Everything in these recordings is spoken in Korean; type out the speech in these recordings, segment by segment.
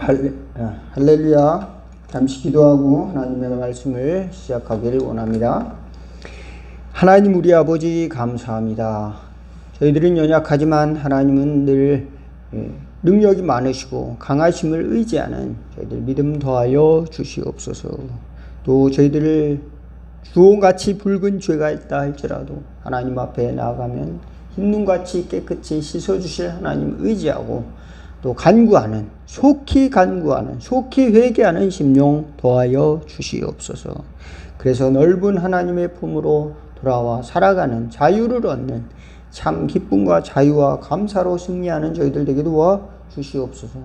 아, 할렐루야. 잠시 기도하고 하나님의 말씀을 시작하기를 원합니다. 하나님 우리 아버지 감사합니다. 저희들은 연약하지만 하나님은 늘 예, 능력이 많으시고 강하심을 의지하는 저희들 믿음 더하여 주시옵소서. 또 저희들을 주홍같이 붉은 죄가 있다 할지라도 하나님 앞에 나아가면 흰 눈같이 깨끗이 씻어주실 하나님 의지하고 또 간구하는 속히 간구하는 속히 회개하는 심령 더하여 주시옵소서. 그래서 넓은 하나님의 품으로 돌아와 살아가는 자유를 얻는 참 기쁨과 자유와 감사로 승리하는 저희들 되게 도와 주시옵소서.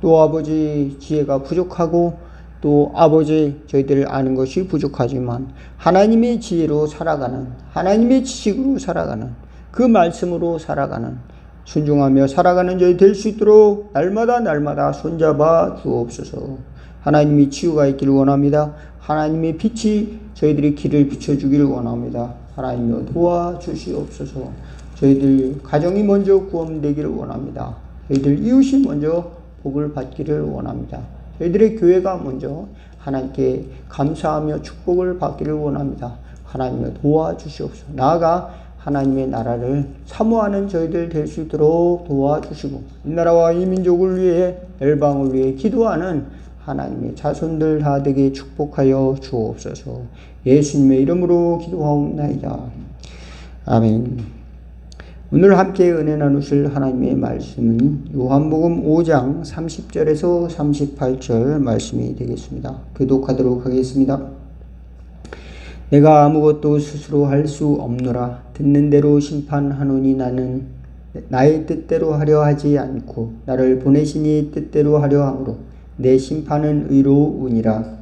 또 아버지 지혜가 부족하고 또 아버지 저희들을 아는 것이 부족하지만 하나님의 지혜로 살아가는 하나님의 지식으로 살아가는 그 말씀으로 살아가는 순종하며 살아가는 저희 될 수 있도록 날마다 날마다 손잡아 주옵소서. 하나님이 치유가 있기를 원합니다. 하나님의 빛이 저희들의 길을 비춰주기를 원합니다. 하나님여 도와주시옵소서. 저희들 가정이 먼저 구원되기를 원합니다. 저희들 이웃이 먼저 복을 받기를 원합니다. 저희들의 교회가 먼저 하나님께 감사하며 축복을 받기를 원합니다. 하나님여 도와주시옵소서. 나아가 하나님의 나라를 사모하는 저희들 될 수 있도록 도와주시고 이 나라와 이 민족을 위해 열방을 위해 기도하는 하나님의 자손들 다 되게 축복하여 주옵소서. 예수님의 이름으로 기도하옵나이다. 아멘. 오늘 함께 은혜 나누실 하나님의 말씀은 요한복음 5장 30절에서 38절 말씀이 되겠습니다. 교독하도록 하겠습니다. 내가 아무것도 스스로 할 수 없노라. 듣는 대로 심판하노니 나는 나의 뜻대로 하려 하지 않고 나를 보내시니 뜻대로 하려 함으로 내 심판은 의로우니라.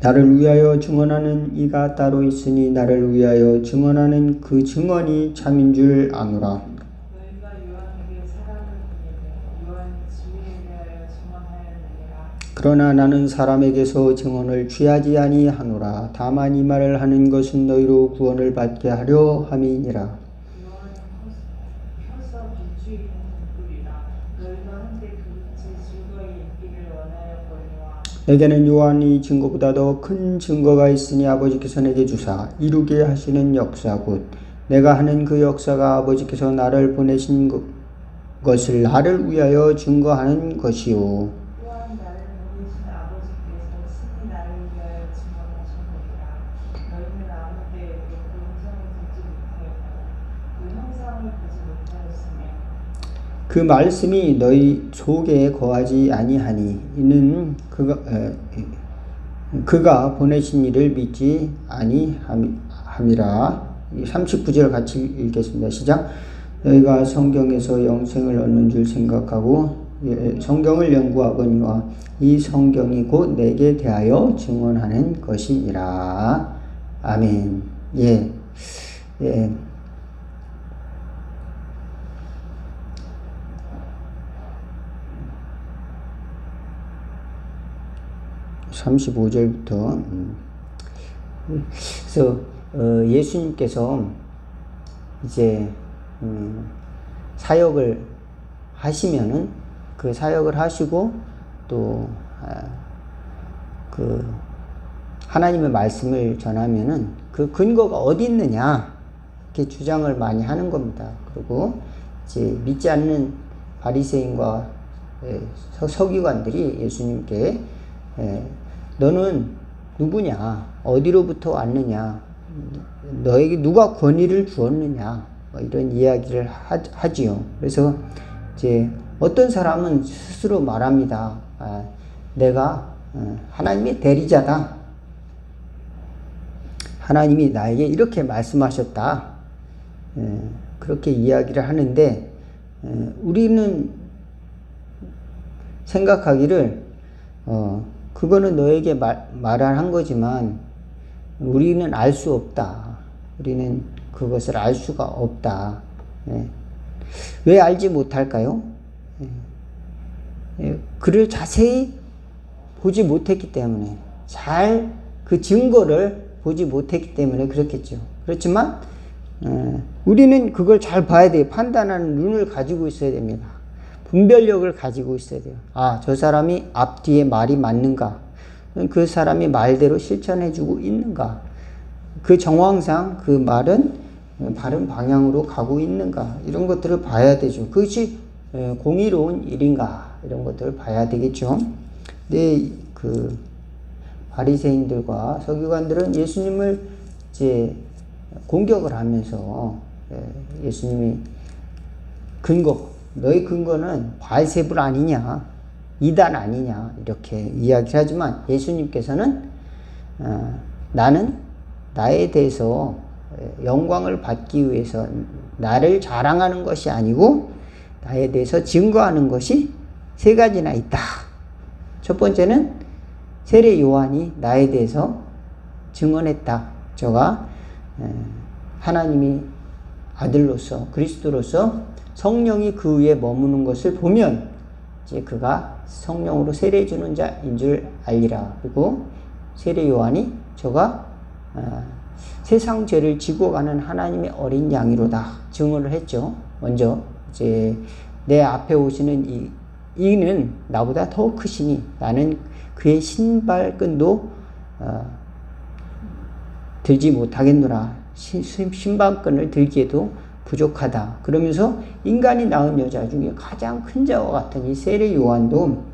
나를 위하여 증언하는 이가 따로 있으니 나를 위하여 증언하는 그 증언이 참인 줄 아노라 너희가 요한에게 사람을 보내되 요한이 진리에 대하여 증언하였느니라 그러나 나는 사람에게서 증언을 취하지 아니하노라. 다만 이 말을 하는 것은 너희로 구원을 받게 하려 함이니라. 내게는 요한이 증거보다 더 큰 증거가 있으니 아버지께서 내게 주사 이루게 하시는 역사 곧 내가 하는 그 역사가 아버지께서 나를 보내신 것- 것을 나를 위하여 증거하는 것이요 또한 나를 보내신 아버지께서 친히 나를 위하여 증언하셨느니라 너희는 아무 때에도 그 형상을 듣지 못하였고 그 형상을 보지 못하였으며 그 말씀이 너희 속에 거하지 아니하니 이는 그가 에, 그가 보내신 이를 믿지 아니함이라 39절 같이 읽겠습니다. 시작. 너희가 성경에서 영생을 얻는 줄 생각하고 예, 성경을 연구하거니와 이 성경이 곧 내게 대하여 증언하는 것이니라. 아멘. 예. 예. 35절부터 그래서 어, 예수님께서 이제 음, 사역을 하시면은 그 사역을 하시고 또 그 하나님의 말씀을 전하면은 그 근거가 어디 있느냐 이렇게 주장을 많이 하는 겁니다. 그리고 이제 믿지 않는 바리새인과 예, 서- 서기관들이 예수님께 예, 너는 누구냐? 어디로부터 왔느냐? 너에게 누가 권위를 주었느냐? 뭐 이런 이야기를 하, 하지요. 그래서 이제 어떤 사람은 스스로 말합니다. 아, 내가 어, 하나님의 대리자다. 하나님이 나에게 이렇게 말씀하셨다. 예, 그렇게 이야기를 하는데 예, 우리는 생각하기를 어, 그거는 너에게 말, 말한 거지만 우리는 알 수 없다. 우리는 그것을 알 수가 없다. 예. 왜 알지 못할까요? 예. 예, 그를 자세히 보지 못했기 때문에 잘 그 증거를 보지 못했기 때문에 그렇겠죠. 그렇지만 예, 우리는 그걸 잘 봐야 돼요. 판단하는 눈을 가지고 있어야 됩니다. 분별력을 가지고 있어야 돼요. 아, 저 사람이 앞뒤에 말이 맞는가? 그 사람이 말대로 실천해주고 있는가? 그 정황상 그 말은 바른 방향으로 가고 있는가? 이런 것들을 봐야 되죠. 그것이 에, 공의로운 일인가? 이런 것들을 봐야 되겠죠. 근데 그 바리새인들과 서기관들은 예수님을 이제 공격을 하면서 예, 예수님이 근거 너의 근거는 바알세불 아니냐 이단 아니냐 이렇게 이야기를 하지만 예수님께서는 어, 나는 나에 대해서 에, 영광을 받기 위해서 나를 자랑하는 것이 아니고 나에 대해서 증거하는 것이 세 가지나 있다. 첫 번째는 세례 요한이 나에 대해서 증언했다. 저가 에, 하나님이 아들로서 그리스도로서 성령이 그 위에 머무는 것을 보면 이제 그가 성령으로 세례 주는 자인 줄 알리라. 그리고 세례 요한이 저가 어, 세상 죄를 지고 가는 하나님의 어린 양이로다 증언을 했죠. 먼저 이제 내 앞에 오시는 이 이는 나보다 더 크시니 나는 그의 신발끈도 어, 들지 못하겠노라. 신발끈을 들기에도 부족하다. 그러면서 인간이 낳은 여자 중에 가장 큰 자와 같은 이 세례 요한도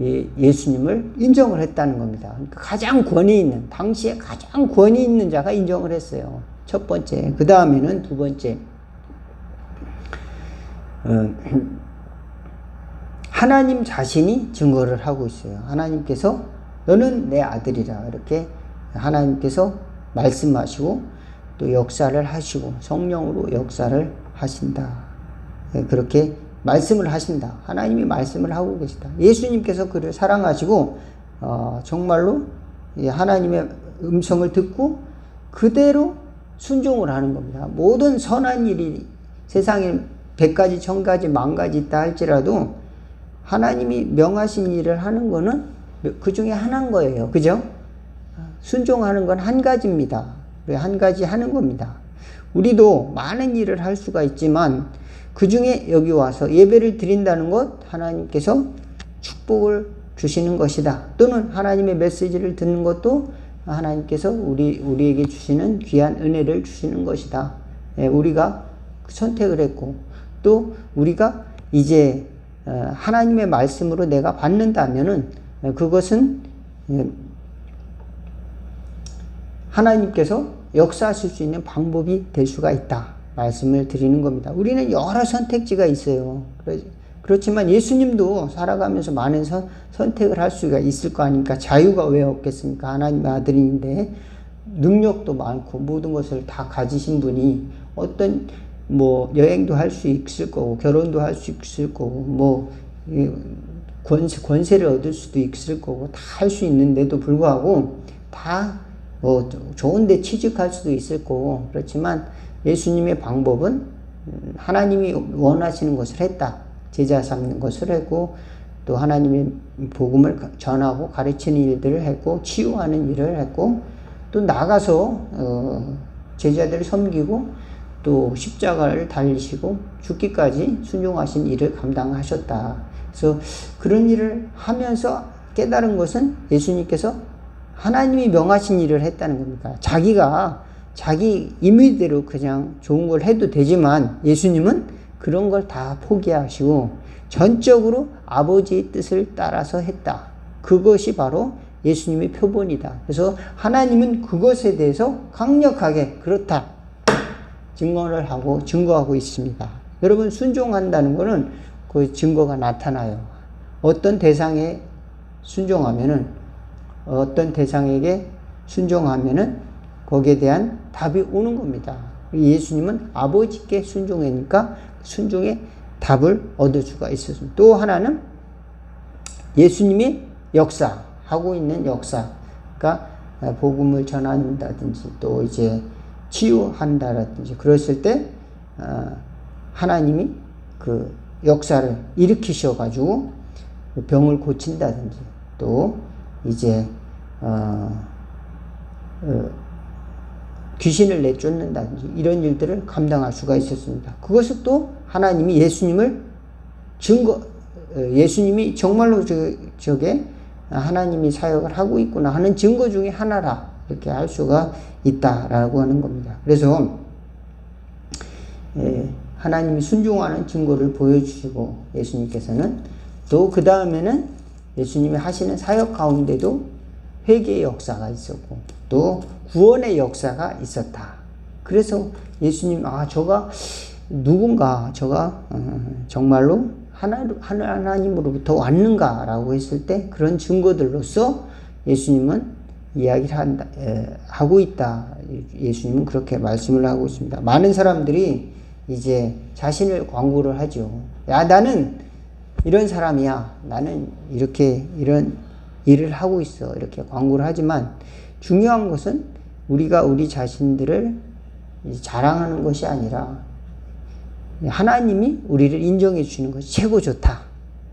예, 예수님을 인정을 했다는 겁니다. 그러니까 가장 권위 있는, 당시에 가장 권위 있는 자가 인정을 했어요. 첫 번째. 그 다음에는 두 번째. 어, 하나님 자신이 증거를 하고 있어요. 하나님께서 너는 내 아들이라 이렇게 하나님께서 말씀하시고 또 역사를 하시고 성령으로 역사를 하신다. 예, 그렇게 말씀을 하신다. 하나님이 말씀을 하고 계시다. 예수님께서 그를 사랑하시고 어, 정말로 이 하나님의 음성을 듣고 그대로 순종을 하는 겁니다. 모든 선한 일이 세상에 백 가지, 천 가지, 만 가지 있다 할지라도 하나님이 명하신 일을 하는 거는 그 중에 하나인 거예요. 그죠? 순종하는 건 한 가지입니다. 한 가지 하는 겁니다. 우리도 많은 일을 할 수가 있지만 그 중에 여기 와서 예배를 드린다는 것 하나님께서 축복을 주시는 것이다. 또는 하나님의 메시지를 듣는 것도 하나님께서 우리 우리에게 주시는 귀한 은혜를 주시는 것이다. 예, 우리가 선택을 했고 또 우리가 이제 어, 하나님의 말씀으로 내가 받는다면은 어, 그것은 예, 하나님께서 역사하실 수 있는 방법이 될 수가 있다. 말씀을 드리는 겁니다. 우리는 여러 선택지가 있어요. 그렇지만 예수님도 살아가면서 많은 선, 선택을 할 수가 있을 거 아닙니까? 자유가 왜 없겠습니까? 하나님의 아들인데 능력도 많고 모든 것을 다 가지신 분이 어떤 뭐 여행도 할 수 있을 거고 결혼도 할 수 있을 거고 뭐 이, 권세, 권세를 얻을 수도 있을 거고 다 할 수 있는데도 불구하고 다 뭐 좋은데 취직할 수도 있을 거고 그렇지만 예수님의 방법은 음, 하나님이 원하시는 것을 했다. 제자 삼는 것을 했고 또 하나님의 복음을 전하고 가르치는 일들을 했고 치유하는 일을 했고 또 나가서 어, 제자들을 섬기고 또 십자가를 달리시고 죽기까지 순종하신 일을 감당하셨다. 그래서 그런 일을 하면서 깨달은 것은 예수님께서 하나님이 명하신 일을 했다는 겁니다. 자기가 자기 임의대로 그냥 좋은 걸 해도 되지만 예수님은 그런 걸 다 포기하시고 전적으로 아버지의 뜻을 따라서 했다. 그것이 바로 예수님의 표본이다. 그래서 하나님은 그것에 대해서 강력하게 그렇다. 증거를 하고 증거하고 있습니다. 여러분 순종한다는 것은 그 증거가 나타나요. 어떤 대상에 순종하면은 어떤 대상에게 순종하면은 거기에 대한 답이 오는 겁니다. 예수님은 아버지께 순종하니까 순종의 답을 얻을 수가 있었습니다. 또 하나는 예수님이 역사 하고 있는 역사, 그러니까 복음을 전한다든지 또 이제 치유한다든지 그랬을 때 어, 하나님이 그 역사를 일으키셔 가지고 병을 고친다든지 또 이제 어, 어, 귀신을 내쫓는다든지 이런 일들을 감당할 수가 있었습니다. 그것은 또 하나님이 예수님을 증거, 어, 예수님이 정말로 저, 저게 하나님이 사역을 하고 있구나 하는 증거 중에 하나라 이렇게 할 수가 있다라고 하는 겁니다. 그래서 예, 하나님이 순종하는 증거를 보여주시고 예수님께서는 또 그 다음에는 예수님이 하시는 사역 가운데도 회개의 역사가 있었고 또 구원의 역사가 있었다. 그래서 예수님 아 저가 누군가 저가 어, 정말로 하나 하나님으로부터 왔는가라고 했을 때 그런 증거들로서 예수님은 이야기를 한다, 에, 하고 있다. 예수님은 그렇게 말씀을 하고 있습니다. 많은 사람들이 이제 자신을 광고를 하죠. 야 나는 이런 사람이야. 나는 이렇게 이런 일을 하고 있어. 이렇게 광고를 하지만 중요한 것은 우리가 우리 자신들을 자랑하는 것이 아니라 하나님이 우리를 인정해 주시는 것이 최고 좋다.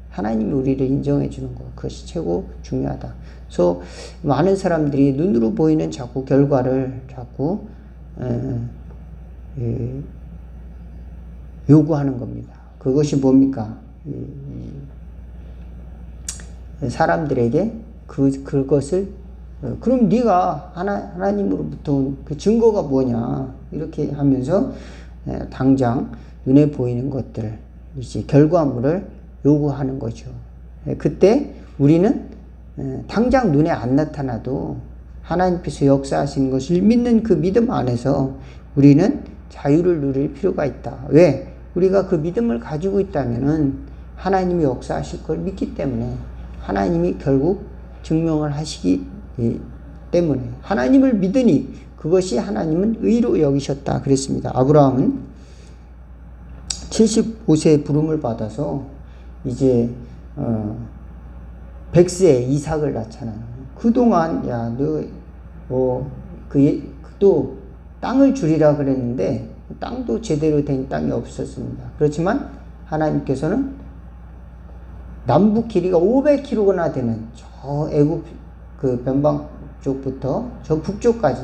하나님이 우리를 인정해 주는 것 그것이 최고 중요하다. 그래서 많은 사람들이 눈으로 보이는 자꾸 결과를 자꾸 에, 에, 요구하는 겁니다. 그것이 뭡니까? 사람들에게 그 그것을 어, 그럼 네가 하나 하나님으로부터 온 그 증거가 뭐냐 이렇게 하면서 당장 눈에 보이는 것들 이제 결과물을 요구하는 거죠. 그때 우리는 당장 눈에 안 나타나도 하나님께서 역사하신 것을 믿는 그 믿음 안에서 우리는 자유를 누릴 필요가 있다. 왜? 우리가 그 믿음을 가지고 있다면은 하나님이 역사하실 걸 믿기 때문에 하나님이 결국 증명을 하시기 때문에 하나님을 믿으니 그것이 하나님은 의로 여기셨다 그랬습니다. 아브라함은 75세에 부름을 받아서 이제 어 100세에 이삭을 낳잖아요. 그동안 야너뭐그 또 땅을 주리라 그랬는데 땅도 제대로 된 땅이 없었습니다. 그렇지만 하나님께서는 남북 길이가 500km나 되는 저 애굽 그 변방 쪽부터 저 북쪽까지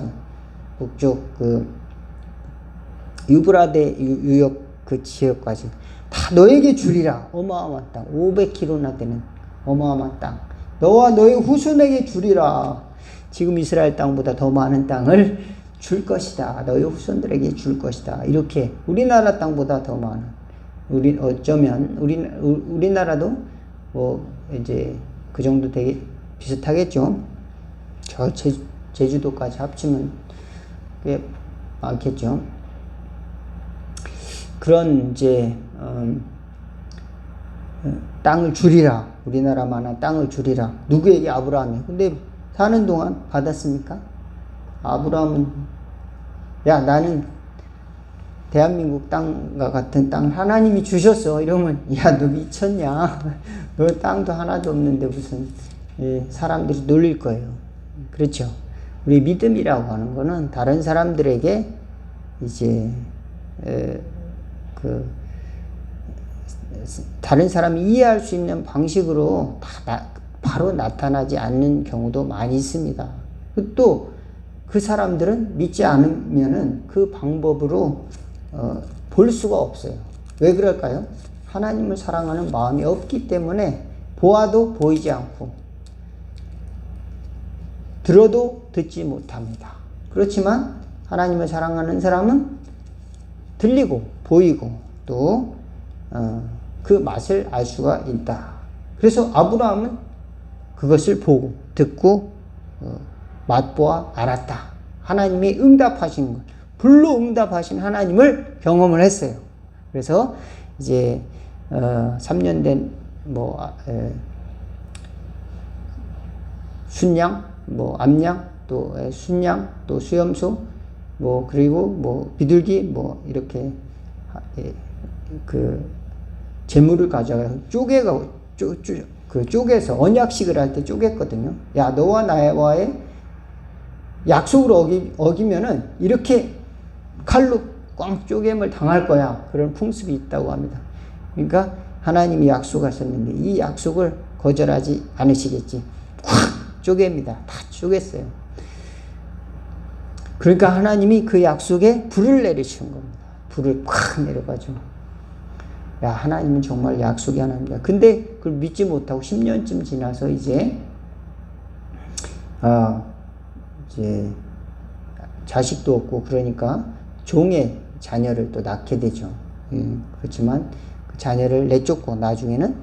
북쪽 그 유브라데 유 역 그 지역까지 다 너에게 주리라. 어마어마한 땅. 500km나 되는 어마어마한 땅. 너와 너의 후손에게 주리라. 지금 이스라엘 땅보다 더 많은 땅을 줄 것이다. 너의 후손들에게 줄 것이다. 이렇게 우리나라 땅보다 더 많은 우리 어쩌면 우리 우리나라도 뭐 이제 그 정도 되게 비슷하겠죠. 저 제, 제주도까지 합치면 꽤 많겠죠. 그런 이제 음, 땅을 줄이라 우리나라만한 땅을 줄이라 누구에게 아브라함이 근데 사는 동안 받았습니까? 아브라함은 야 나는 대한민국 땅과 같은 땅 하나님이 주셨어 이러면 야 너 미쳤냐? 너 땅도 하나도 없는데 무슨 예, 사람들이 놀릴 거예요. 그렇죠. 우리 믿음이라고 하는 거는 다른 사람들에게 이제 에, 그 다른 사람이 이해할 수 있는 방식으로 다 나, 바로 나타나지 않는 경우도 많이 있습니다. 또 그 사람들은 믿지 않으면은 그 방법으로 어, 볼 수가 없어요. 왜 그럴까요? 하나님을 사랑하는 마음이 없기 때문에 보아도 보이지 않고 들어도 듣지 못합니다. 그렇지만 하나님을 사랑하는 사람은 들리고 보이고 또그 어, 그 맛을 알 수가 있다. 그래서 아브라함은 그것을 보고 듣고 어, 맛보아 알았다. 하나님이 응답하신 것. 불로 응답하신 하나님을 경험을 했어요. 그래서 이제 어, 3년 된뭐 아, 순양, 뭐 암양, 또 에, 순양, 또 수염소, 뭐 그리고 뭐 비둘기, 뭐 이렇게 에, 그 재물을 가져가 쪼개가 쪼, 쪼, 그 쪼개서 언약식을 할 때 쪼갰거든요. 야 너와 나와의 약속을 어기, 어기면은 이렇게 칼로 꽝 쪼개물 당할 거야. 그런 풍습이 있다고 합니다. 그러니까 하나님이 약속하셨는데 이 약속을 거절하지 않으시겠지. 콱 쪼갭니다. 다 쪼갰어요. 그러니까 하나님이 그 약속에 불을 내리시는 겁니다. 불을 콱 내려가죠. 야, 하나님은 정말 약속이 하나입니다. 근데 그걸 믿지 못하고 10년쯤 지나서 이제, 아, 이제, 자식도 없고, 그러니까 종의 자녀를 또 낳게 되죠. 예, 그렇지만 그 자녀를 내쫓고 나중에는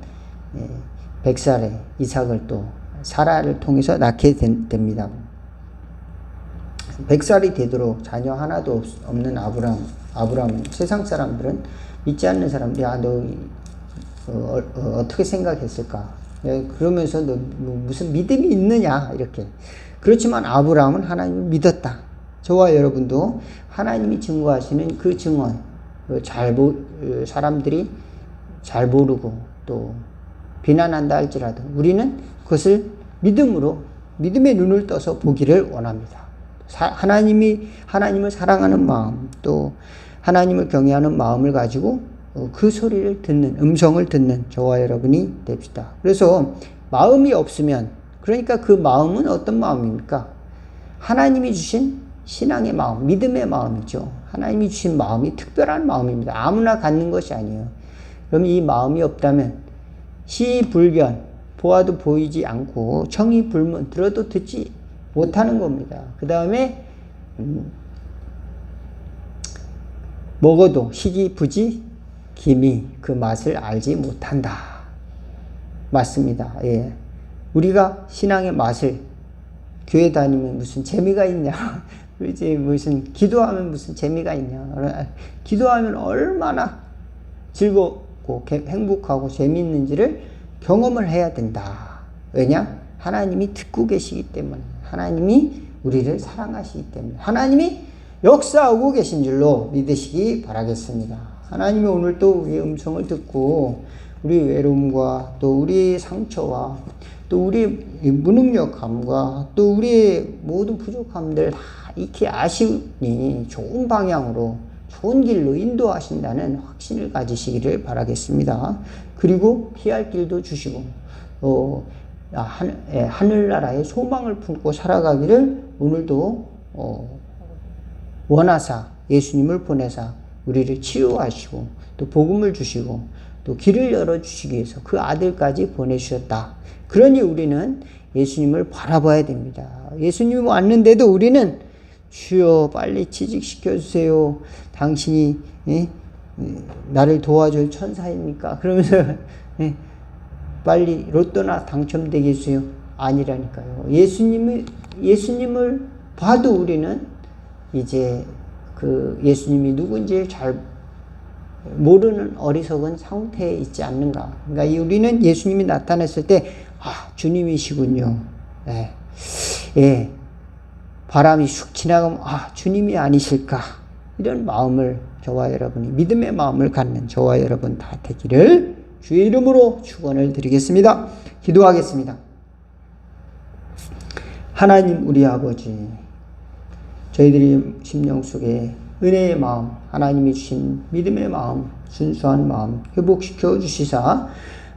예, 백살에 이삭을 또 사라를 통해서 낳게 된- 됩니다. 백살이 되도록 자녀 하나도 없- 없는 아브람, 아브람은 세상 사람들은 믿지 않는 사람들이 야, 너 어, 어, 떻게 생각했을까? 예, 그러면서 너 뭐, 무슨 믿음이 있느냐 이렇게. 그렇지만 아브라함은 하나님을 믿었다. 저와 여러분도 하나님이 증거하시는 그 증언, 어, 잘 보, 어, 사람들이 잘 모르고 또 비난한다 할지라도 우리는 그것을 믿음으로 믿음의 눈을 떠서 보기를 원합니다. 사- 하나님이 하나님을 사랑하는 마음 또 하나님을 경외하는 마음을 가지고 어, 그 소리를 듣는 음성을 듣는 저와 여러분이 됩시다. 그래서 마음이 없으면 그러니까 그 마음은 어떤 마음입니까? 하나님이 주신 신앙의 마음, 믿음의 마음이죠. 하나님이 주신 마음이 특별한 마음입니다. 아무나 갖는 것이 아니에요. 그럼 이 마음이 없다면 시불변 보아도 보이지 않고 청이 불문 들어도 듣지 못하는 겁니다. 그 다음에 음, 먹어도 희기 부지 김이 그 맛을 알지 못한다. 맞습니다. 예. 우리가 신앙의 맛을 교회 다니면 무슨 재미가 있냐? 이제 무슨 기도하면 무슨 재미가 있냐? 기도하면 얼마나 즐겁고 개- 행복하고 재미있는지를 경험을 해야 된다. 왜냐? 하나님이 듣고 계시기 때문에 하나님이 우리를 사랑하시기 때문에 하나님이 역사하고 계신 줄로 믿으시기 바라겠습니다. 하나님이 오늘 또 우리의 음성을 듣고 우리 외로움과 또 우리의 상처와 또 우리의 이 무능력함과 또 우리의 모든 부족함들 다 익히 아시니 좋은 방향으로 좋은 길로 인도하신다는 확신을 가지시기를 바라겠습니다. 그리고 피할 길도 주시고 어, 아, 한, 예, 하늘나라의 소망을 품고 살아가기를 오늘도 어, 원하사 예수님을 보내사 우리를 치유하시고 또 복음을 주시고 또 길을 열어 주시기 위해서 그 아들까지 보내주셨다. 그러니 우리는 예수님을 바라봐야 됩니다. 예수님이 왔는데도 우리는 주여 빨리 취직시켜 주세요. 당신이 예? 예, 나를 도와줄 천사입니까? 그러면서 예, 빨리 로또나 당첨되게 해주세요. 아니라니까요. 예수님을 예수님을 봐도 우리는 이제 그 예수님이 누군지 잘 모르는 어리석은 상태에 있지 않는가. 그러니까 이 우리는 예수님이 나타났을 때, 아, 주님이시군요. 예. 예. 바람이 슉 지나가면, 아, 주님이 아니실까. 이런 마음을 저와 여러분이, 믿음의 마음을 갖는 저와 여러분 다 되기를 주의 이름으로 축원을 드리겠습니다. 기도하겠습니다. 하나님 우리 아버지, 저희들이 심령 속에 은혜의 마음, 하나님이 주신 믿음의 마음, 순수한 마음 회복시켜 주시사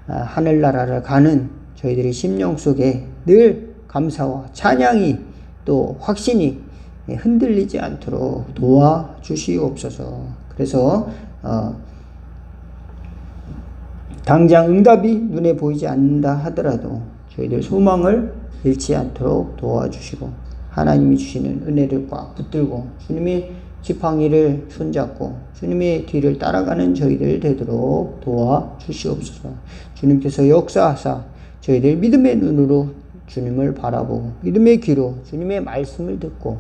아, 하늘나라를 가는 저희들의 심령 속에 늘 감사와 찬양이 또 확신이 흔들리지 않도록 도와 주시옵소서. 그래서 어, 당장 응답이 눈에 보이지 않는다 하더라도 저희들 소망을 잃지 않도록 도와주시고 하나님이 주시는 은혜를 꽉 붙들고 주님의 지팡이를 손잡고 주님의 뒤를 따라가는 저희들 되도록 도와주시옵소서. 주님께서 역사하사 저희들 믿음의 눈으로 주님을 바라보고 믿음의 귀로 주님의 말씀을 듣고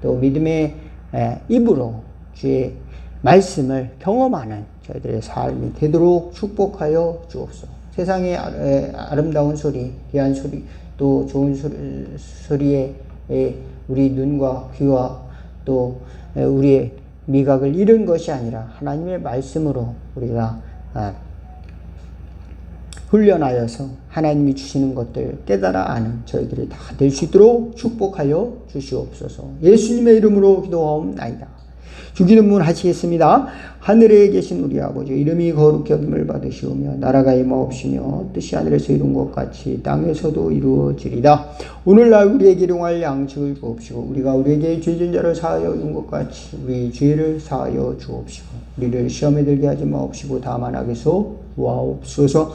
또 믿음의 에, 입으로 주의 말씀을 경험하는 저희들의 삶이 되도록 축복하여 주옵소서. 세상의 아- 에, 아름다운 소리, 귀한 소리, 또 좋은 소리, 소리에 에, 우리 눈과 귀와 또 에, 우리의 미각을 잃은 것이 아니라 하나님의 말씀으로 우리가 아, 훈련하여서 하나님이 주시는 것들 깨달아 아는 저희들이 다 될 수 있도록 축복하여 주시옵소서. 예수님의 이름으로 기도하옵나이다. 주기는 문 하시겠습니다. 하늘에 계신 우리 아버지 이름이 거룩히 여김을 받으시오며 나라가 임하옵시며 뜻이 하늘에서 이룬 것 같이 땅에서도 이루어지리다. 오늘날 우리에게 일용할 양식을 주옵시고 우리가 우리에게 죄진 자를 사하여 준 것 같이 우리 죄를 사하여 주옵시고 우리를 시험에 들게 하지 마옵시고 다만 악에서 구하옵소서